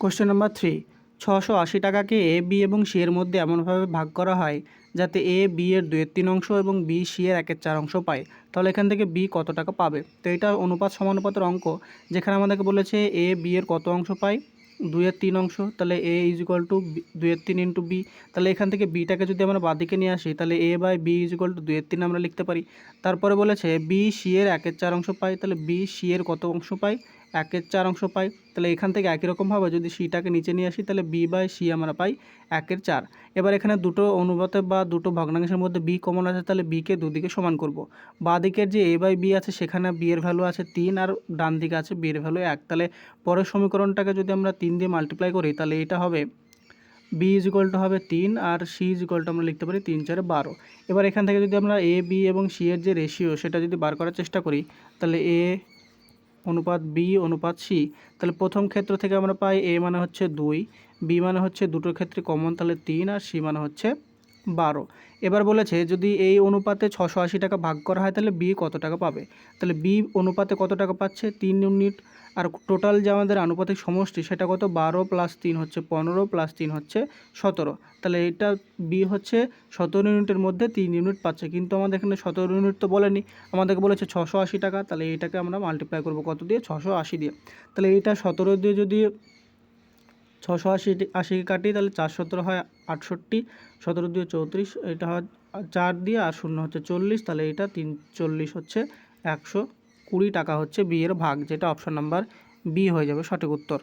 Question number three ছশো আশি টাকাকে এ বি এবং সি এর মধ্যে এমনভাবে ভাগ করা হয় যাতে এ বি এর দুয়ের তিন অংশ এবং বি সি এর একের চার অংশ পায়। তাহলে এখান থেকে বি কত টাকা পাবে? তো এটা অনুপাত সমানুপাতের অঙ্ক, যেখানে আমাদেরকে বলেছে এ বি এর কত অংশ পায়? দুইয়ের তিন অংশ, তাহলে এ ইজ ইকুয়াল টু দুইয়ের তিন ইন্টু বি তাহলে এখান থেকে বিটাকে যদি আমরা বাদিকে নিয়ে আসি, তাহলে A by B is equal to দুইয়ের তিন আমরা লিখতে পারি। তারপরে বলেছে বি সি এর একের চার অংশ পাই তাহলে বি সি এর কত অংশ পাই একের চার অংশ পাই, তাহলে এখান থেকে একই রকমভাবে যদি সিটাকে নিচে নিয়ে আসি, তাহলে বি বাই সি আমরা পাই একের চার। এবার এখানে দুটো অনুপাতে বা দুটো ভগ্নাংশের মধ্যে বি কমন আছে, তাহলে বিকে দুদিকে সমান করব। বা দিকের যে এ বাই বি আছে, সেখানে বি এর ভ্যালু আছে তিন আর ডান দিকে আছে বি এর ভ্যালু এক। তাহলে পরের সমীকরণটাকে যদি আমরা তিন দিয়ে মাল্টিপ্লাই করি, তাহলে এটা হবে বি ইজ ইকুয়াল টু হবে তিন আর সি ইজ ইকুয়াল টু আমরা লিখতে পারি তিন চারে বারো। এবার এখান থেকে যদি আমরা এ, বি এবং সি এর যে রেশিও সেটা যদি বার করার চেষ্টা করি, তাহলে এ অনুপাত বি, অনুপাত সি। তাহলে প্রথম ক্ষেত্র থেকে আমরা পাই এ মানে হচ্ছে দুই, বি মানে হচ্ছে দুটোর ক্ষেত্রে কমন তাহলে তিন আর সি মানে হচ্ছে বারো। এবার বলেছে, যদি এই অনুপাতে ছশো আশি টাকা ভাগ করা হয়, তাহলে বি কত টাকা পাবে? তাহলে বি অনুপাতে কত টাকা পাচ্ছে? তিন ইউনিট। আর টোটাল যে আমাদের আনুপাতিক সমষ্টি, সেটা কত? বারো প্লাস তিন হচ্ছে পনেরো প্লাস তিন হচ্ছে সতেরো। তাহলে এটা বি হচ্ছে সতেরো ইউনিটের মধ্যে তিন ইউনিট পাচ্ছে। কিন্তু আমাদের এখানে সতেরো ইউনিট তো বলেনি। আমাদেরকে বলেছে ছশো আশি টাকা, তাহলে এইটাকে আমরা মাল্টিপ্লাই করব কত দিয়ে? ছশো আশি দিয়ে। তাহলে এইটা সতেরো দিয়ে যদি ছশো আশি আশি কাটি, তাহলে চার সতেরো হয় আটষট্টি, সতেরো দিয়ে চৌত্রিশ, এটা হয় চার দিয়ে আর শূন্য হচ্ছে চল্লিশ, তাহলে এটা তিন চল্লিশ হচ্ছে একশো কুড়ি টাকা হচ্ছে বিয়ের ভাগ, যেটা অপশন নাম্বার বি হয়ে যাবে সঠিক উত্তর।